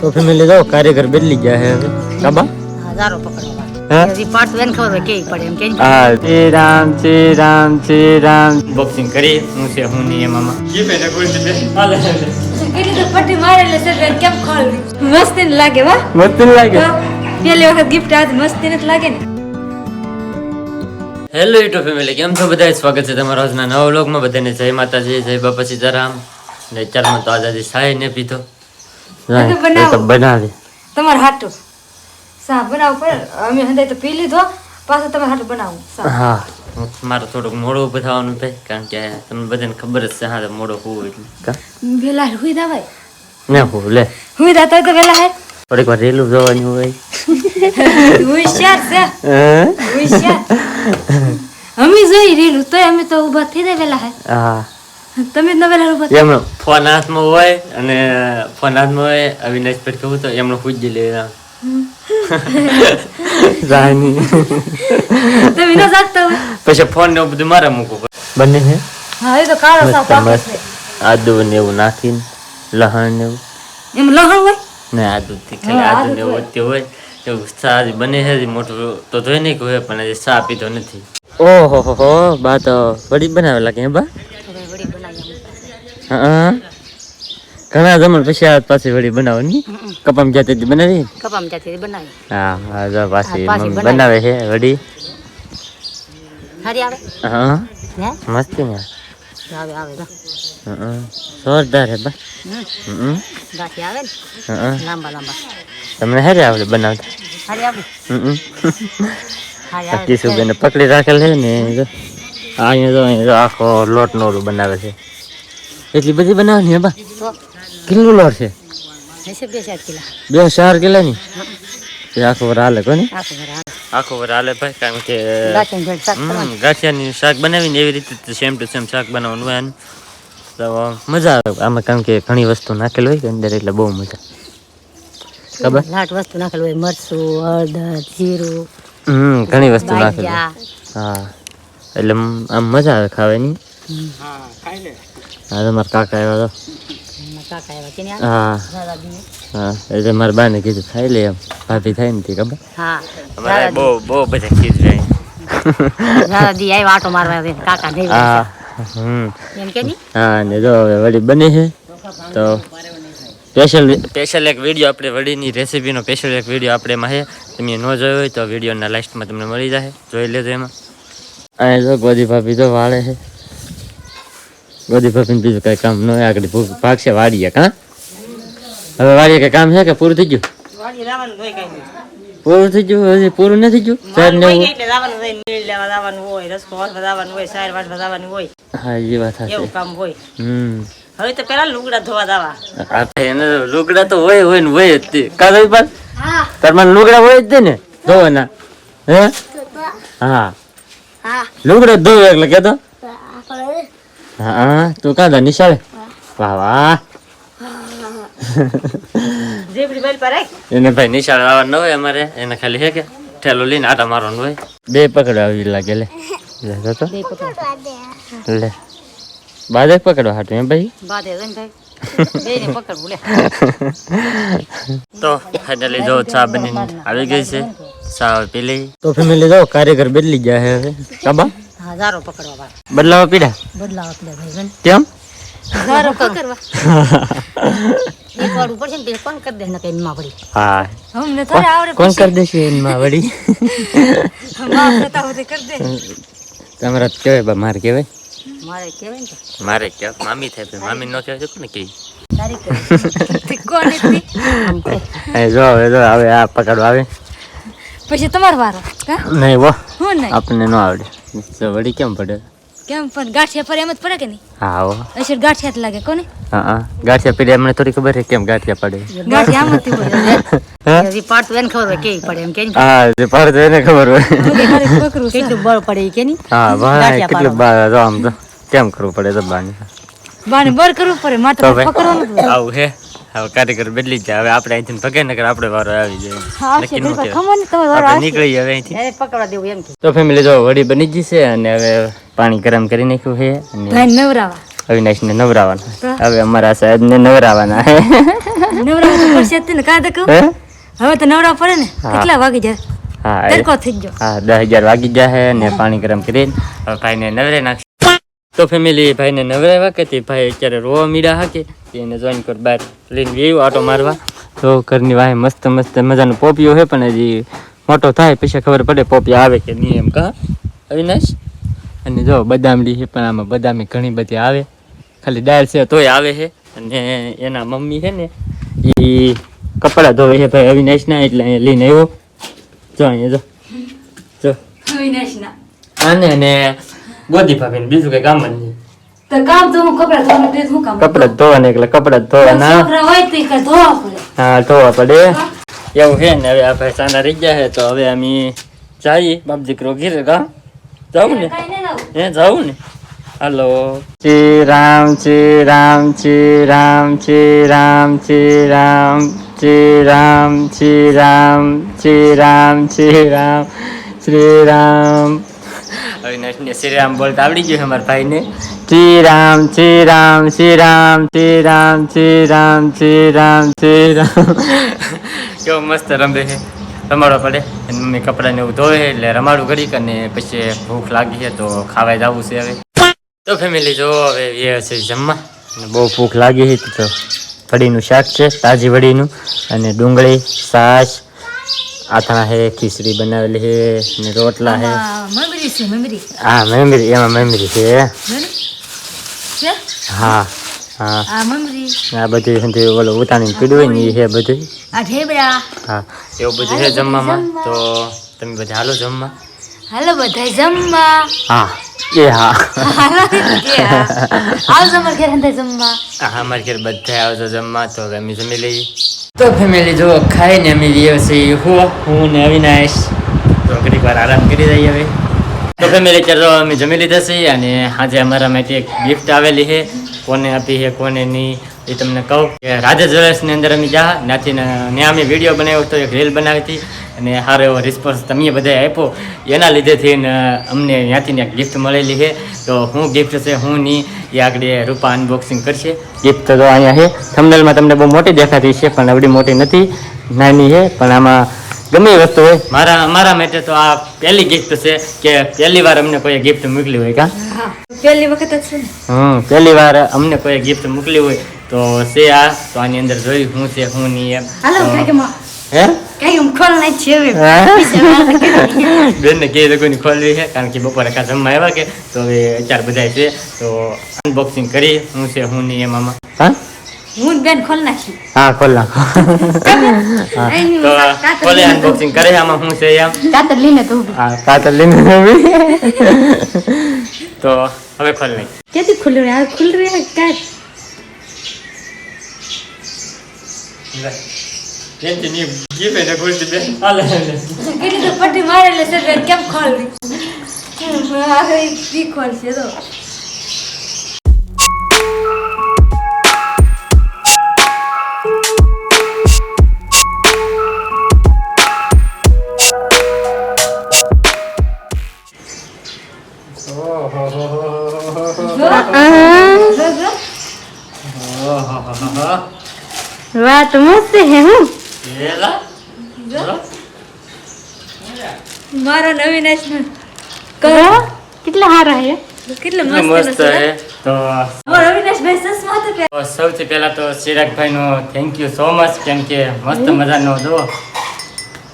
તો ફેમિલી જાઓ કારીગર બદલી ગયા છે હવે કાબા હજારો પકડવા હા હજી પાટ તો એને ખબર હોય કેવી પડે એમ કે હા શ્રી રામ શ્રી રામ શ્રી રામ બોક્સિંગ કરી હું છે હું નહીં એમાં જી બેને કોઈ છે હાલે કેટલી તો પટ્ટી મારેલી છે બેન કેમ ખોલવી મસ્તી ને લાગે વા મસ્ત લાગે તો પેલી વખત ગિફ્ટ આવતી મસ્તી ને લાગે ને હેલો યુટ્યુબ ફેમિલી કેમ છો બધા સ્વાગત છે તમારા આજના નવા વ્લોગમાં બધાને જય માતાજી જય બાપા સીતારામ ને ચારમાં તો આજે સાય ને પીધો. તો બનાવી. તમારે હાટું. સા બનાવ પર અમે હંદાય તો પી લીધો. પાછો તમે હાટું બનાવો. હા. મારે થોડુંક મોડું ઊભું થવાનું કારણ કે તમને બધાને ખબર જ છે હા મોડો હોવું એટલે. કા? વેલા હુઈ દાવાય? ને હું લે. હુઈ દાતા તો વેલા હે. થોડીક વાર રેલું જોવાની હોય. હોશિયાર છે. હે? હોશિયાર. અમે જોઈ રેલું તોય અમે તો ઊભા થઈ જાય વેલા હે. હા. તમે જ ન વેલા એમનો ફોન હાથમાં હોય અને ફોન હાથમાં હોય અવિનાશ પર કહું તો એમનો પૂજી લે રાની તમે ન જાગતા પછી ફોન ને બધું મારે મૂકવું બંને છે? હા એ તો કાળો સાફ છે. આદુ ને એવું નાખીને લહણ ને એવું. એમ લહણ હોય? ને આદુ થી ખાલી આદુ ને એવું તે હોય. એવું ચા બને છે મોટું તો ધોઈ નહીં હોય પણ હજી ચા પીધો નથી. ઓહો હો બા તો વડી બનાવે લાગે હે બા? વળી હા? ઘણા જમણ પછી આ પાછી વડી બનાવવાની? કપામ જાતે બનાવી? કપામ જાતે બનાવી? હા હા જો પાછી બનાવી. છે વડી. સારી આવે? હા. મસ્તી ને. આવે આવે. જોરદાર હે બા. ગાંઠી આવે ને? હં. લાંબા લાંબા. તમને હેરે આવડે બનાવતા? સારી આવે હં. સારી આવે કિશુ બેને પકડી રાખેલ છે ને જો. અહીંયા જો આખો લોટ નો બનાવે છે. એટલી બધી બનાવવાની હે બા? કેટલું લોટ છે? બે ચાર કિલા. એ આખો વર હાલે કોને? આખું વર હાલે. ભાઈ કારણ કે. ગાંઠિયાની શાક બનાવીને એવી રીતે સેમ ટુ સેમ શાક બનાવવાનું હોય તો મજા આવે. આમાં કારણ કે ઘણી વસ્તુ નાખેલ હોય કે અંદર એટલે બહુ મજા. ખબર? લાટ વસ્તુ નાખેલ હોય મરચું હળદર જીરું હમ ઘણી વસ્તુ નાખેલી હા. એટલે આમ મજા આવે ખાવાની. હા તમારા કાકા આવ્યા એમાં કાકા એવા કે નહીં હતા હા આવે? દાદાજી. હા એટલે મારા બાને કીધું ખાઈ લે એમ ભાભી થાય ને તે ખબર હા અમારે બહુ બહુ બધા ખીચ જાય દાદાજી આવ્યા આટો મારવા આવે. કાકા નહીં હા હમ એમ કે નહીં હા ને જો હવે વડી બની છે તો સ્પેશિયલ સ્પેશિયલ એક વીડિયો આપણે વડીની રેસીપીનો સ્પેશિયલ એક વીડિયો આપણે એમાં છે. તમે ન જોયો હોય તો વિડીયોના લાસ્ટમાં તમને મળી જશે જોઈ લેજો એમાં. અહીં જો ગોદી ભાભી તો વાળે છે. ગોદી ભાભીને બીજું કાંઈ કામ ન હોય. આગળ ભૂખ ભાગશે વાડીએ કાં હવે વાડીએ કાંઈ કામ છે કે પૂરું થઈ ગયું? વાડી લાવવાનું હોય કાંઈ નહીં. પૂરું થઈ ગયું? હજી પૂરું નથી ગયું? ચાર હોય, હા એ વાત એવું કામ હોય. હમ. હવે તો પેલા લુગડા ધોવા એને લુગડા તો હોય હોય ને હોય જ તે. હા. તાર લુગડા હોય જ તે ને ધોવાના. હે? હા. હા. લુગડા ધોવે એટલે કેતો હા તું કાંધા નિશાળે વાહ વાહ રાખ. એને ભાઈ નિશાળ આવવાનું ન હોય અમારે એને ખાલી હે કે ઠેલો લઈને આટા મારવાનું હોય બે પકડવા આવી લાગે લે લે તો પકડ. લે બાદ પકડવા હાટું એમ ભાઈ ને. તો ફાઇનલી જો ચા બનીને આવી ગઈ છે ચા પી લઈ તો ફેમિલી જો કારીગર બદલી ગયા હે હવે કાબા હા, પકડવા વાળા. બદલાવા પીડા બદલાવા પીડા ભાઈ કેમ? ધારો પકડવા. એક વાર ઉપર છે ને પછી કોણ કરી દે ને કઈ માં પડી. હા. અમને થોડા આવડે કોણ કરી દેશે એમાં વળી માફ થતા હોય તો કરી દે. તમારા તો બા મારે કેવાય? મારે કેવાય ને મારે કહેવાય મામી થાય મામી નો કહેવાય કોને કે તારી કહેવાય. કોણ હતી? એ જો હવે જો હવે આ પકડવા આવે. પછી તમારો વારો કા? નહીં વો હું નહીં. આપણને ન આવડે. વળી કેમ પડે? કેમ પણ ગાંઠિયા પર એમ જ પડે કે નહીં? હા હો અશર ગાંઠિયા જ લાગે કોને? હા હા. ગાંઠિયા પડે અમને થોડી ખબર છે કેમ ગાંઠિયા પડે. ગાંઠિયા આમ જ પડે. જે તો એને ખબર હોય કેવી પડે એમ કે નહીં. હા જે પડે તો એને ખબર હોય. કેટલું બળ પડે કે નહીં. હા ભાઈ કેટલું બળ આમ તો કેમ કરવું પડે તો બાને બાને બર કરવું પડે ભાઈ પકડવાનું આવું હે? હવે કારીગર બદલી જાય હવે આપણે અહીંથી ભગે નગર આપણે વારો આવી જાય. નક્કી ન ને આપણે નીકળી હવે અહીંથી. પકડવા દેવું એમ તો ફેમિલી જો વડી બની ગઈ છે અને હવે પાણી ગરમ કરી નાખ્યું છે અને નવરાવા. અવિનાશ ને નવરાવાના હવે અમારા સાહેબને નવરાવાના. હે નવરા તો પડશે જ તે ને કાં હે? હવે તો નવરા પડે ને કેટલા વાગી જાય? હા તડકો થઈ ગયો. હા દસ હજાર વાગી જાય ને પાણી ગરમ કરીને હવે ભાઈને નવરે નાખ તો ફેમિલી ભાઈને નવરાવ્યા કે તે ભાઈ અત્યારે રોવા મીડા હાકે. તે એને જોઈન કર બહાર લઈને ગયું આટો મારવા. તો ઘરની વાહે મસ્ત મસ્ત મજાનો પોપિયો છે પણ હજી મોટો થાય પછી ખબર પડે પોપિયા આવે કે નહીં એમ કા? અવિનાશ? અને જો બદામડી છે પણ આમાં બદામી ઘણી બધી આવે. ખાલી ડાળ છે તોય આવે છે. અને એના મમ્મી છે ને એ કપડાં ધોવે છે ભાઈ અવિનાશના એટલે અહીંયા લઈને આવ્યો. જો અહીંયા જો. જો. અવિનાશના. અને અને ગોદી ભાભીને બીજું કઈ કામ જ નહીં. તો કામ તો હું કપડા ધોવાનું તે શું કામ કપડાં જ ધોવાના એટલે કપડા ધોવાના. છોકરા હોય તો ઈ ધોવા પડે. હા ધોવા પડે. એવું છે ને હવે આ ભાઈ સાના રહી ગયા છે તો હવે અમે જઈએ બાપ દીકરો ઘીરે કા? જાવું ને? હે જાવું ને હાલો શ્રી રામ શ્રી રામ શ્રી રામ શ્રી રામ શ્રી રામ શ્રી રામ શ્રી રામ શ્રી રામ શ્રી રામ શ્રી રામ અવિનાશને શ્રી રામ બોલતા આવડી ગયું અમારા ભાઈને. શ્રી રામ શ્રી રામ શ્રી રામ શ્રી રામ શ્રી રામ શ્રી રામ શ્રી રામ કેવો મસ્ત રમે છે. રમાડવા પડે. એની મમ્મી કપડાને એવું ધોવે એટલે રમાડું કરી અને પછી ભૂખ લાગી છે તો ખાવા જવું છે હવે. તો ફેમિલી જો હવે એ છે જમવા. અને બહુ ભૂખ લાગી હતી તો વડીનું શાક છે તાજી વડીનું. અને ડુંગળી છાશ આથણા છે ખીચડી બનાવેલી છે ને રોટલા છે મમરી છે મમરી. હા મેમરી એમાં મેમરી છે? હા હા. આ મમરી. આ બધું હંધી ઓલો ઉતાણીને પીડું ને એ છે બધું. આ ઢેબરા. હા એવું બધું છે જમવામાં? તો તમે બધા હાલો જમવા? હાલો જમવા. હા એ હા. હાલો કે હા. આવજો અમારા ઘરે જમવા. હા અમારે ઘેર બધા આવજો જમવા તો અમે જમી લઈએ. તો ફેમિલી જો ખાઈને અમે છીએ. હું હું ને અવિનાશ. તો ઘડીક વાર આરામ કરી દઈએ હવે. તો ફેમિલી ચાલો, અમે જમી લીધા છીએ અને આજે અમારા માટે એક ગિફ્ટ આવેલી છે. કોને આપી છે, કોને નહીં, એ તમને કહું કે રાધે જ્વેલર્સની અંદર અમે જા નાથી ત્યાં અમે વીડિયો બનાવ્યો હતો એક રીલ બનાવી હતી. અને સારો એવો રિસ્પોન્સ તમે બધાએ આપ્યો. એના લીધેથી થઈને અમને ત્યાંથી ને ગિફ્ટ મળેલી છે. તો હું ગિફ્ટ છે હું નહીં એ આગળ રૂપા અનબોક્સિંગ કરશે. ગિફ્ટ તો અહીંયા છે. થમનેલમાં તમને બહુ મોટી દેખાતી છે પણ આવડી મોટી નથી. નાની છે પણ આમાં ગમે એ વસ્તુ હોય. મારા અમારા માટે તો આ પહેલી ગિફ્ટ છે કે પહેલી વાર અમને કોઈ ગિફ્ટ મોકલી હોય કા? પહેલી વખત જ છે હમ પહેલી વાર અમને કોઈ ગિફ્ટ મોકલી હોય તો છે આ. તો આની અંદર જોયું હું છે હું નહીં એમ. હાલો હે ખોલ છે હવે બેનને કે લોકોની ખોલવી છે કારણ કે બપોરે કા જમવા આવ્યા કે તો હવે અત્યારે બધા છે તો અનબોક્સિંગ કરી શું છે હું નહીં એમ હા હું જ બેન ખોલ નાખી હા ખોલ નાખો તો ખોલે અનબોક્સિંગ કરે આમાં શું છે એમ કાતર લઈને તો ઊભી. હા કાતર લઈને આવી. તો હવે ખોલ નહીં ક્યાંથી ખુલ્લું કેન્ટી ની જીવે ને ગુલતી બેન હાલે કેટલી તો પટ્ટી મારેલે છે કેમ ખોલવી આ કઈ ખોલશે તો મારો નવીન કરો. કેટલા સારા હે? કેટલા મસ્ત મસ્ત હે. તો અમારો અવિનાશ ભાઈ સસમા તો તો સૌથી પહેલા તો ચિરાગભાઈનો થેન્ક યુ સો મચ કેમ કે મસ્ત મજાનો જો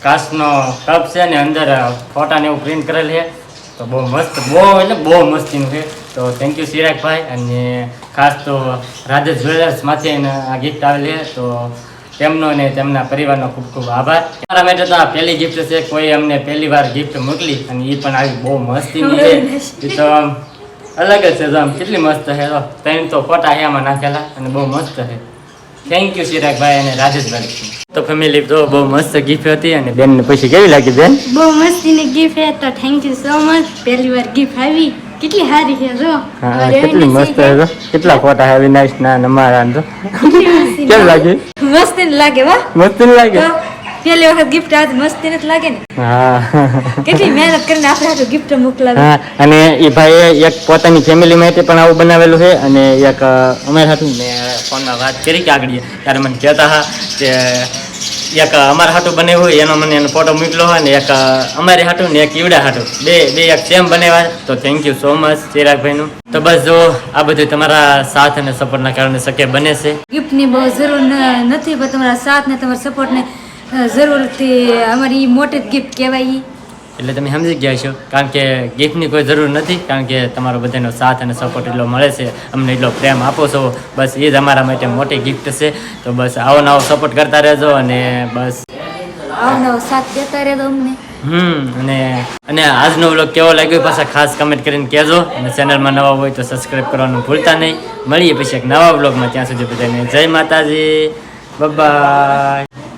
કાચનો કપ છે ને અંદર ફોટાને એવું પ્રિન્ટ કરેલ છે. તો બહુ મસ્ત બહુ એટલે બહુ મસ્તીનું છે. તો થેન્ક યુ ચિરાગભાઈ અને ખાસ તો રાધે જ્વેલર્સમાંથી આ ગિફ્ટ આવેલી છે. તો તેમનો અને તેમના પરિવારનો ખૂબ ખૂબ આભાર. મારા માટે તો આ પહેલી ગિફ્ટ છે કોઈ અમને પહેલી વાર ગિફ્ટ મોકલી અને એ પણ આવી બહુ મસ્તીની છે. એ તો આમ અલગ જ છે તો આમ કેટલી મસ્ત છે તો ત્રણ તો ફોટા આમાં નાખેલા અને બહુ મસ્ત છે. થેન્ક યુ ચિરાગભાઈ અને રાજેશભાઈ. તો ફેમિલી તો બહુ મસ્ત ગિફ્ટ હતી અને બેનને પછી કેવી લાગી બેન? બહુ મસ્તીની ગિફ્ટ તો થેન્ક યુ સો મચ પહેલી વાર ગિફ્ટ આવી. કેટલી સારી છે જો. હા કેટલી મસ્ત છે જો. કેટલા ફોટા છે વિનાશ ના નમારા જો. કેમ લાગે? મસ્ત લાગે વાહ મસ્ત ને લાગે? પેલી વખત ગિફ્ટ આવે મસ્તી નથી લાગે ને. હા. કેટલી મહેનત કરીને આપણે આ ગિફ્ટ મોકલાવી. હા અને એ ભાઈએ એક પોતાની ફેમિલી માટે પણ આવું બનાવેલું છે અને એક અ, સાથે મેં ફોનમાં વાત કરી કે આગળ ત્યારે મને કહેતા હા કે એક અમારા હાટું બને હોય, એનો મને એનો ફોટો મોકલો હોય ને એક અમારી હાટું ને એક ઈવડા હાટું. બે બે એક સેમ બનેવા. તો થેન્ક યુ સો મચ ચિરાગભાઈનું. તો બસ જો, આ બધું તમારા સાથ અને સપોર્ટના કારણે શક્ય બને છે. ગિફ્ટની બહુ જરૂર નથી, પણ તમારા સાથ ને તમારા સપોર્ટને જરૂરથી અમારી મોટી ગિફ્ટ કહેવાય એટલે તમે સમજી ગયા છો. કારણ કે ગિફ્ટની કોઈ જરૂર નથી કારણ કે તમારો બધાનો સાથ અને સપોર્ટ એટલો મળે છે. અમને એટલો પ્રેમ આપો છો. બસ એ જ અમારા માટે મોટી ગિફ્ટ છે. તો બસ આવો નવો સપોર્ટ કરતા રહેજો અને બસ. આવો નવો સાથ દેતા રહેજો અમને. હમ અને અને આજનો વ્લોગ કેવો લાગ્યો પાછા ખાસ કમેન્ટ કરીને કહેજો. અને ચેનલમાં નવા હોય તો સબસ્ક્રાઈબ કરવાનું ભૂલતા નહીં. મળીએ પછી એક નવા વ્લોગમાં ત્યાં સુધી બધાને જય માતાજી. બાય